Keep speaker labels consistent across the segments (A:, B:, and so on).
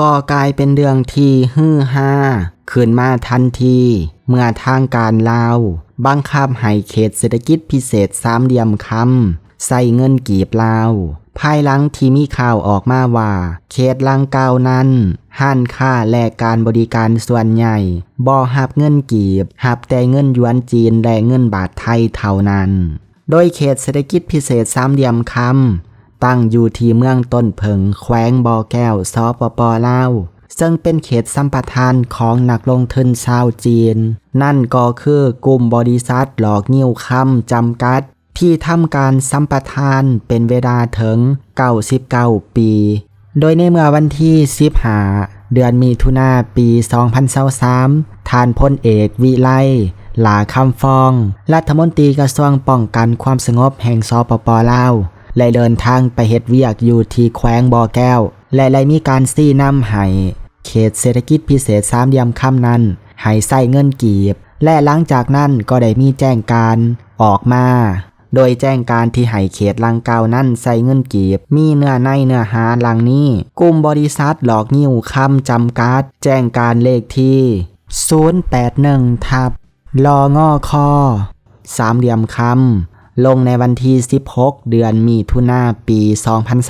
A: ก็กลายเป็นเรื่องที่ฮือฮาขึ้นมาทันที เมื่อทางการลาวบังคับให้เขตเศรษฐกิจพิเศษสามเหลี่ยมคำใส่เงินกีบลาวภายหลังที่มีข่าวออกมาว่า เขตลังเกานั้นห้านค่าและการบริการส่วนใหญ่บ่หับเงินกีบหับแต่เงินยวนจีนและเงินบาทไทยเท่านั้น โดยเขตเศรษฐกิจพิเศษสามเหลี่ยมคำ ตั้งอยู่ที่เมืองต้นเพิง แขวงบ่อแก้วสปปลาวซึ่งเป็นเขตสัมปทานของนักลงทุนชาวจีน นั่นก็คือกลุ่มบริษัทหลอกนิ้วคำจำกัด ที่ทำการสัมปทานเป็นเวลาถึง 99 ปี โดยในเมื่อวันที่15เดือนมีถุนาปี 2023ทานพลเอกวิไลหลาคำฟอง รัฐมนตรีกระทรวงป้องกันความสงบแห่งสปปลาว และเดินทางไปเฮ็ดเวียกอยู่ที่แขวงบ่อแก้ว และได้มีการซี่นำให้เขตเศรษฐกิจพิเศษสามเหลี่ยมค่ำนั้นให้ใส่เงินกีบ และหลังจากนั้นก็ได้มีแจ้งการออกมา โดยแจ้งการที่ให้เขตลังเกานั้นใส่เงินกีบ มีเนื้อในเนื้อหาหลังนี้ กลุ่มบริษัทหลอกนิ้วคำจำกัดแจ้งการเลขที่ 081 ทับลองอคอสามเหลี่ยมคำ ลงในวันที่ 16 เดือนมีถุนาปี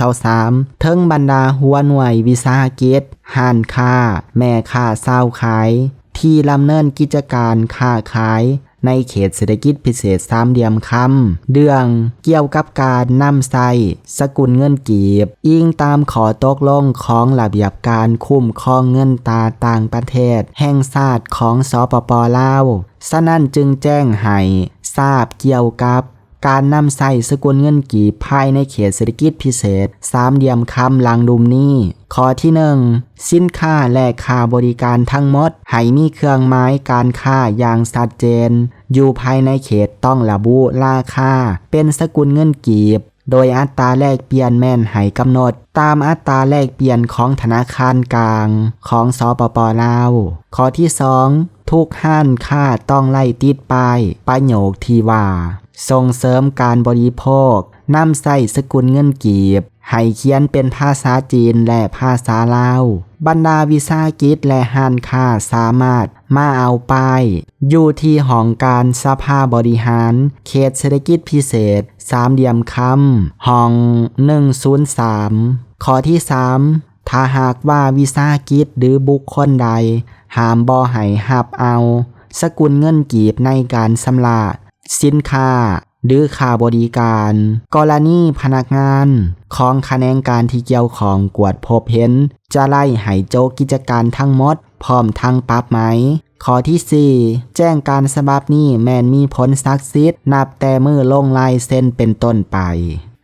A: 2023เทิงบรรดาหัวหน่วยวิสาหกิจห้านค้า แม่ค้าเศร้าขาย ที่ลำเนินกิจการค้าขายในเขตเศรษฐกิจพิเศษสามเหลี่ยมคำเรื่องเกี่ยวกับการนำใส่สกุลเงินกีบ อิงตามขอตกลงของระเบียบการคุ้มครองเงินตาต่างประเทศ แห่งชาติของสปปลาวฉะนั้นจึงแจ้งให้ทราบเกี่ยวกับ การนำใส่สกุลเงินกีบภายในเขตเศรษฐกิจพิเศษ สามเหลี่ยมคำลังดุมนี้ข้อที่หนึ่งสินค้าและค่าบริการทั้งหมดให้มีเครื่องหมายการค้าอย่างชัดเจน อยู่ภายในเขตต้องระบุราคา เป็นสกุลเงินกีบ โดยอัตราแลกเปลี่ยนแม่นให้กำหนด ตามอัตราแลกเปลี่ยนของธนาคารกลางของสปปลาวข้อที่สองทุกห้านค่าต้องไล่ติดป้ายประโยคที่ว่า ส่งเสริมการบริโภคนำใส่สกุลเงินกีบ ให้เขียนเป็นภาษาจีนและภาษาลาว บรรดาวิสาหกิจและห้านค้าสามารถมาเอาป้าย อยู่ที่ห้องการสภาบริหาร เขตเศรษฐกิจพิเศษ สามเหลี่ยมคำห้อง 103 ข้อที่ 3 ถ้าหากว่าวิสาหกิจหรือบุคคลใด หามบ่ให้หับเอา สกุลเงินกีบในการสำระ สินค้า หรือค่าบริการ กรณีพนักงานของคะแนนการที่เกี่ยวของกวดพบเห็น จะไล่ให้โจกกิจการทั้งหมด พร้อมทั้งปรับไหมข้อที่ 4 แจ้งการสบับนี้แมนมีผลซักซิดนับแต่มือลงลายเส้นเป็นต้นไป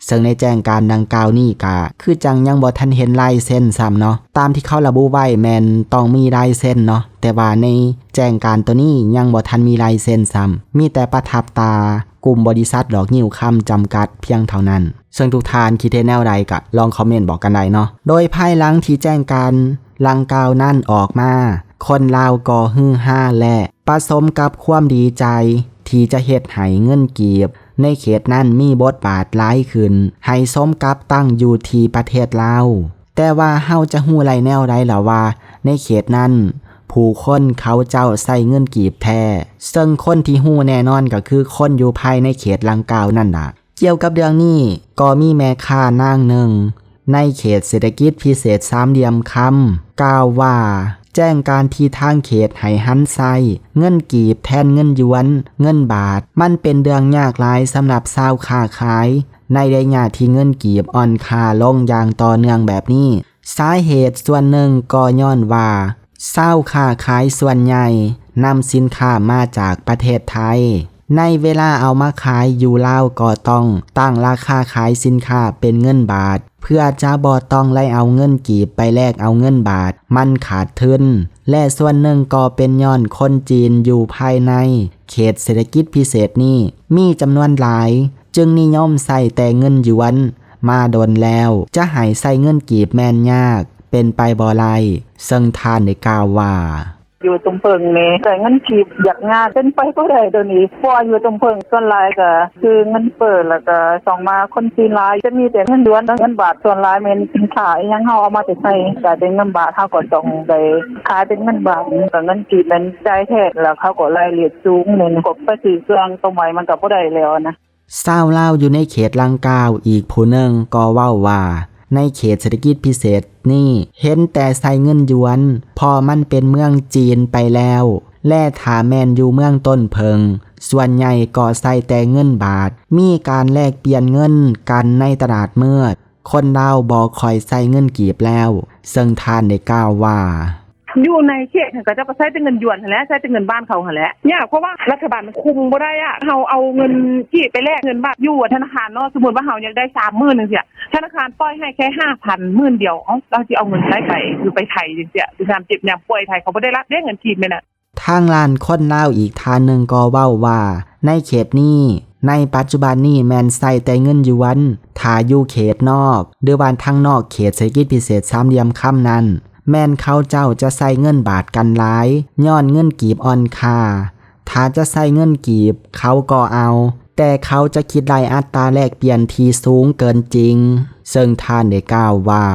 A: ซึ่งในแจ้งการดังกล่าวนี่กะคือจังยังบ่ทันเห็นลายเส้นซ้ำเนาะตามที่เขาระบุไว้แมนต้องมีลายเส้นเนาะแต่ว่าในแจ้งการตัวนี้ยังบ่ทันมีลายเส้นซ้ำมีแต่ประทับตากลุ่มบริษัทดอกนิ้วคำจำกัดเพียงเท่านั้นซึ่งทุกทานคิดเห็นแนวใดกะลองคอมเมนต์บอกกันได้เนาะโดยภายหลังที่แจ้งการลังกล่าวนั่นออกมาคนลาวก็ฮือฮาและผสมกับความดีใจ ที่จะเฮ็ดให้เงินกีบ ในเขตนั้นมีบทบาทหลายขึ้น ให้สมกับตั้งอยู่ที่ประเทศลาว แต่ว่าเฮาจะฮู้ไรแนวใดล่ะว่า ในเขตนั้น ผู้คนเขาเจ้าใส่เงินกีบแท้ ซึ่งคนที่ฮู้แน่นอนก็คือคนอยู่ภายในเขตลังกาวนั่นล่ะ เกี่ยวกับเรื่องนี้ก็มีแม่ค้านางหนึ่ง ในเขตเศรษฐกิจพิเศษสามเหลี่ยมคำกล่าวว่า แจ้งการที่ทางเขตไห้หันไซเงินกีบแทนเงินยวน เงินบาท มันเป็นเรื่องยากหลายสำหรับชาวค้าขาย ในระยะที่เงินกีบอ่อนค่าลงอย่างต่อเนื่องแบบนี้ สาเหตุส่วนหนึ่งก็ย้อนว่าชาวค้าขายส่วนใหญ่นำสินค้ามาจากประเทศไทย ในเวลาเอามาขายอยู่ลาวก็ต้องตั้งราคาขายสินค้าเป็นเงินบาท เพื่อจะบอต้องไล่เอาเงินกีบไปแลกเอาเงินบาท มันขาดทุนและส่วนหนึ่งก็เป็นย้อนคนจีนอยู่ภายใน เขตเศรษฐกิจพิเศษนี้มีจำนวนหลาย จึงนิยมใส่แต่เงินหยวน มาโดนแล้วจะให้ใส่เงินกีบแม่นยาก เป็นไปบ่ไรซึ่งทานได้กล่าวว่า
B: อยู่ตรงเพิงนี่แต่เงินขีบอยากงานเป็นไปก็ได้เดี๋ยวนี้พราะว่าอยู่ตรงเพิงส่วนหลายก็คือเงินเปิดแล้วก็ส่องมาคนจีนหลายจะมีแต่เงินล้วนเงินบาทส่วนหลายแม่นสินค้าอิหยังเฮาเอามาแต่ใช้ก็เป็นเงินบาทเฮาก็ต้องไปขายเป็นเงินบาทก็เงินกีบมันจ่ายแทนแล้วเขาก็รายละเอียดสูงนี่กบไปซื้อเครื่องตรงไว้มันก็บ่ได้แล้วนะ
A: เศร้าวเล่าอยู่ในเขตลังกาวอีกผู้หนึ่งก็เว้าว่า ในเขตเศรษฐกิจพิเศษนี่ เห็นแต่ใส่เงินยวน พอมันเป็นเมืองจีนไปแล้ว แล่ถาแมนอยู่เมืองต้นเพิง ส่วนใหญ่ก่อใส่แต่เงินบาท มีการแลกเปลี่ยนเงินกันในตลาดเมื่อดคนดาวบอกคอยใส่เงินกีบแล้ว ซึ่งทานได้กล่าวว่า
C: อยู่ในเขตก็จะก็ใช้แต่เงินหยวนหั่นแหละใช้แต่เงินบ้านเขาหั่นแหละยากเพราะว่ารัฐบาลมันคุมบ่ได้อะเฮาเอาเงินที่ไปแลกเงินบาทอยู่อะธนาคารเนาะสมมุติว่าเฮาอยากได้30,000นึงเสียธนาคารปล่อยให้แค่5,000หมื่นเดียวเอ้าเราสิเอาเงินใช้ไปอยู่ไปไทยจังซี่สิยามเจ็บยามป่วยไทยเขาบ่ได้รับเด้เงินทีมแม่น่ะ
A: ทางลานคนเล่าวอีกทานหนึ่งก็เว้าว่า ในเขตนี้ ในปัจจุบันนี้แมนใส่แต่เงินหยวนถ้าอยู่เขตนอกหรือวันทางนอกเขตเศรษฐกิจพิเศษสามเหลี่ยมค่ำนั้น แมนเขาเจ้าจะใส่เงินบาทกันหลายย้อนเงินกีบอ่อนคาถ้าจะใส่เงินกีบ เขาก็เอา แต่เขาจะคิดรายอัตราแลกเปลี่ยนที่สูงเกินจริง ซึ่งท่านได้กล่าวว่า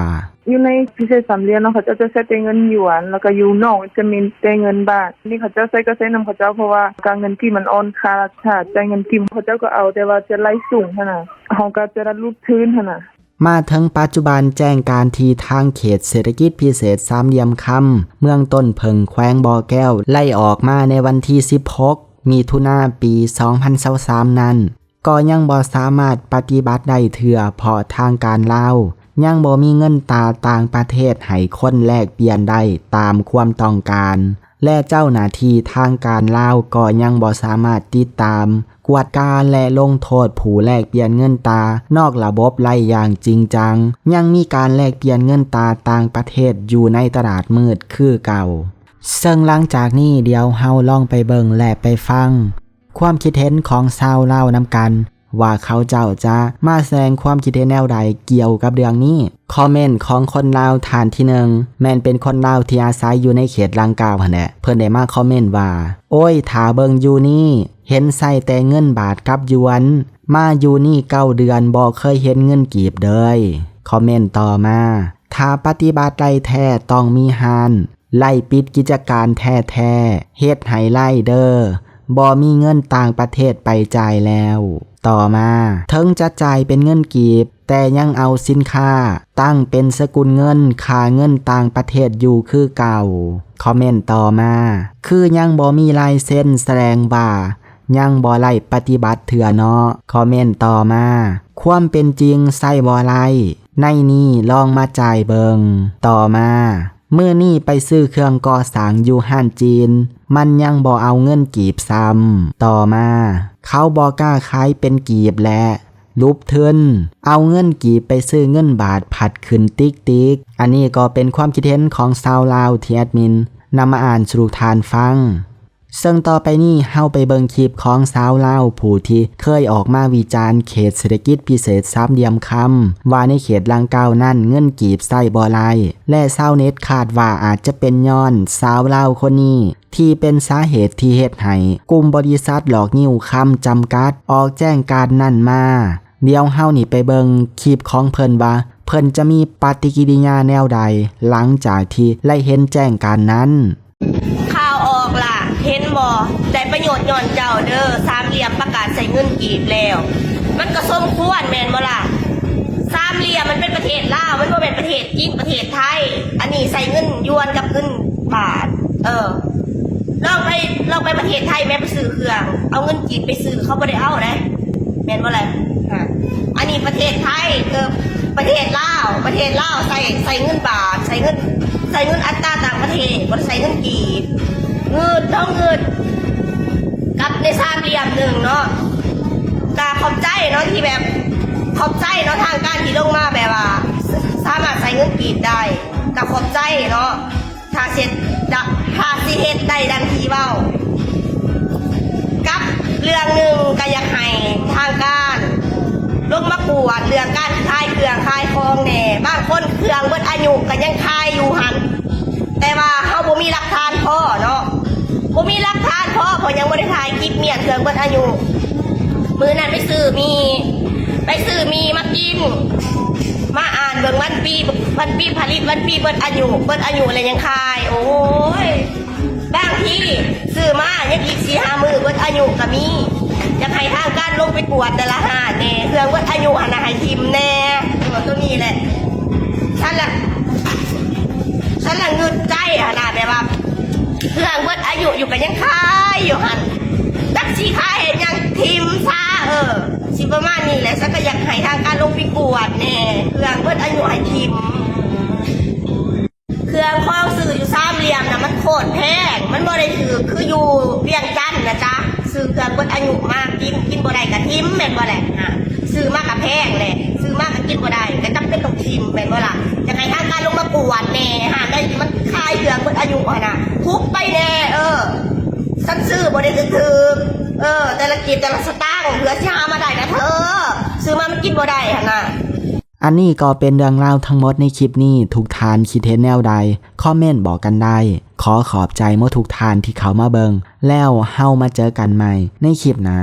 C: อยู่ในพิเศษสามเหลี่ยมเนาะเขาจะใช้แต่เงินหยวน แล้วก็อยู่นอกจะมีแต่เงินบาท นี่เขาจะใช้ก็ใช้นำเขาเจ้าเพราะว่าการเงินที่มันอ่อนค่าถ้าจ่ายเงินกิมเขาเจ้าก็เอาแต่ว่าจะไล่สูงเท่านั้นเฮาก็จะได้รูปทื้นเท่านั้น
A: มาถึงปัจจุบันแจ้งการทีทางเขตเศรษฐกิจพิเศษสามเหลี่ยมคำเมืองต้นเพิงแขวงบ่อแก้ว ไล่ออกมาในวันที่ 16 มีทุนาปี 2023 นั้น ก็ยังบ่สามารถปฏิบัติได้เถื่อพราะทางการเล่ายังบ่มีเงินตาต่างประเทศให้คนแลกเปลี่ยนได้ตามความต้องการ และเจ้าหน้าที่ทางการลาวก็ยังบ่สามารถติดตาม กวดการและลงโทษผู้แลกเปลี่ยนเงินตา นอกระบบไล่อย่างจริงจัง ยังมีการแลกเปลี่ยนเงินตาต่างประเทศอยู่ในตลาดมืดคือเก่า ซึ่งหลังจากนี้เดี๋ยวเฮาลองไปเบิ่งและไปฟัง ความคิดเห็นของชาวเล่าวนำกัน ว่าเขาเจ้าจะมาแสดงความคิดเห็นแนวใดเกี่ยวกับเรื่องนี้คอมเมนต์ของคนลาวฐานที่หนึ่งแมนเป็นคนลาวที่อาศัยอยู่ในเขตลังกาวหั่นแหละเพิ่นได้มาคอมเมนต์ว่า โอ้ยถาเบิงอยู่นี่ เห็นใส่แต่เงินบาทกับยวน มาอยู่นี่เก้าเดือนบ่เคยเห็นเงินกีบเลยคอมเมนต์ต่อมาถ้าปฏิบัติได้แท้ต้องมีฮานไล่ปิดกิจการแท้แท้เฮ็ดให้ไล่เดอ้อ บ่มีเงินต่างประเทศไปจ่ายแล้ว ต่อมาถึงจะจ่ายเป็นเงินกีบ แต่ยังเอาสินค้า ตั้งเป็นสกุลเงินค่าเงินต่างประเทศอยู่คือเก่า คอมเมนต์ต่อมา คือยังบ่มีลายเส้นแสดงบ่ายังบ่ไล่ปฏิบัติเถื่อเนาะคอมเมนต์ต่อมา ความเป็นจริงใส่บ่ไล่ในนี่ลองมาจ่ายเบิง ต่อมา เมื่อนี่ไปซื้อเครื่องก่อสร้างอยู่ห้านจีน มันยังบ่เอาเงินกีบซ้ำต่อมา เขาบอกล้าขายเป็นกีบและลุบเทินเอาเงินกีบไปซื้อเงินบาทผัดขึ้นติ๊กติ๊ก อันนี้ก็เป็นความคิดเห็นของชาวลาวที่แอดมินนำมาอ่านสรุปทานฟัง ซึ่งต่อไปนี้เฮาไปเบิงคลิปของสาวเล่าผู้ที่เคยออกมาวิจารณ์เขตเศรษฐกิจพิเศษสามเหลี่ยมคำว่าในเขตลังเก้านั่นเงินกีบใส่บอไลและสาวเน็ตคาดว่าอาจจะเป็นย้อนสาวเล่าคนนี้ที่เป็นสาเหตุที่เหตุให้กลุ่มบริษัทหลอกนิ้วคำจำกัด ออกแจ้งการนั่นมา เดี๋ยวเฮานี่ไปเบิงคลิปของเพิ่นว่าเพิ่นจะมีปฏิกิริยาแนวใด หลังจากที่ไล่เห็นแจ้งการนั้น
D: ข่าวออกล่ะเห็นบ่ได้ประโยชน์ย่อนเจ้าเด้อสามเหลี่ยมประกาศใส่เงินกีบแล้ว มันก็สมควรแม่นบ่ล่ะสามเหลี่ยมมันเป็นประเทศลาวมันบ่เป็นประเทศจีนประเทศไทย อันนี้ใส่เงินยวนกับเงินบาท เออลองไปลองไปประเทศไทยแม่ไปซื้อเครื่อง เอาเงินกีบไปซื้อเขาบ่ได้เอานะแม่นบ่ล่ะอะอันนี้ประเทศไทยเออประเทศลาวประเทศลาวใส่ใส่เงินบาท ใส่เงินใส่เงินอัตราต่างประเทศบ่ได้ใส่เงินกีบ เงินต้องเงินกับในสามเหลี่ยมหนึ่งเนาะกาขอบใจเนาะที่แบบขอบใจเนาะทางการที่ลงมาแบบว่า สามารถใส่เงินกีบได้กับขอบใจเนาะถ้าเสร็จดะถ้าสิเฮ็ดได้ดังที่เว้ากับเรื่องหนึ่งก็อยากให้ทางการลงมากวดเรื่องการขายเครื่องขายของแน่บางคนเครื่องเบิดอายุก็ยังขายอยู่หันแต่ว่าเฮาบ่มีหลักฐานพอเนาะ บ่มีหลักฐานพ่อเพอยังบ่ได้ถ่ายคลิปเมียนเครื่องเบิดอายุ มือนั้นไปซื้อมี ไปซื้อมีมากิน มาอ่านเบิ่งวันปีวันปีผลิตวันปีเบิดอายุเบิดอายุอะไรยังคาย โอ้ยบางทีซื้อมายังอีกสี่ห้ามือเบิดอายุก็มีอยากให้ทางการลงไปกวดแต่ละหาดแน่เครื่องเบิดอายุหันน่ะให้ทิมแน่ตัวนี้แหละฉันละฉันละเงึดใจขนาดแบบว่า เครื่องเบิดอายุอยู่กันยังคายอยู่หันจักสีคาเห็นยังทิมซาเออสิประมาณนี้แหละฉันก็อยากให้ทางการลงไปกวดแน่เครื่องเบิดอายุให้ทิมเครื่องข้องสื่ออยู่สามเหลี่ยมนะมันโคตรแพงมันบ่ได้ถือคืออยู่เวียงจันทน์นะจ๊ะซื้อเครื่องเบิดอายุมากกินกินบ่ได้กะทิมแม่นบ่แหละฮะซื้อมากกะแพงเลยซื้อมากกะกินบ่ได้ก็จำเป็นต้องทิมแม่นบ่ล่ะจะให้ทางการลงมากวดแน่ฮะได้มันคายเครื่องเบิดอายุอะนะทุบไปแน่เออฉันซื้อบ่ได้ถือเออ แต่ละกิจแต่ละสตางค์เผื่อสิหามาได้นะเธอ ซื้อมามันกินบ่ได้ฮะนะ
A: อันนี้ก็เป็นเรื่องราวทั้งหมดในคลิปนี้ทุกทานคิดเห็นแนวใดคอมเมนต์บอกกันได้ ขอขอบใจเมื่อทุกทานที่เขามาเบิงแล้วเฮามาเจอกันใหม่ในคลิปหน้า